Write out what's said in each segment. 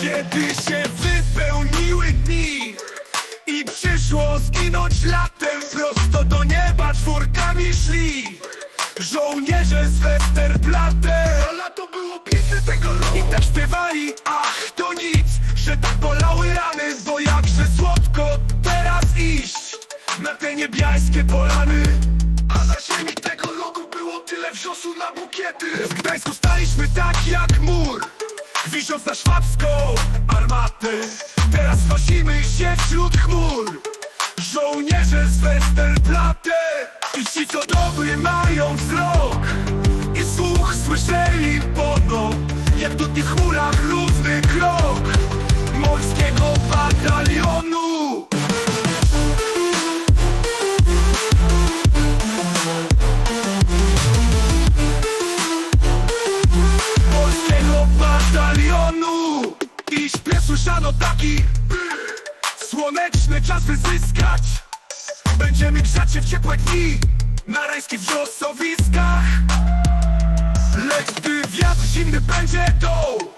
Kiedy się wypełniły dni I przyszło zginąć latem Prosto do nieba czwórkami szli Żołnierze z Westerplatte. A lato było piękne tego roku. I tak śpiewali, ach to nic Że tak bolały rany Bo jakże słodko teraz iść Na te niebiańskie polany. A na ziemi tego roku było tyle wrzosu na bukiety. W Gdańsku staliśmy tak jak Wisząc na szwabską armatę Teraz nosimy się wśród chmur. Żołnierze z Westerplatte I ci co dobry mają wzrok. I słuch słyszeli pono Jak do tych chmurach równy krok. Morskiego batalionu taki Słoneczny czas wyzyskać Będziemy grzać się w ciepłe dni Na rajskich wrzosowiskach. Lecz gdy wiatr zimny będzie dół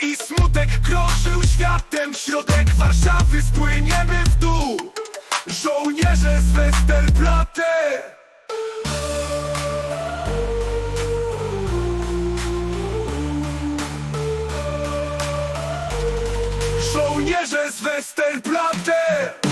I smutek krążył światem Środek Warszawy spłyniemy w dół. Żołnierze z Westerplatte żołnierze z Westerplatte.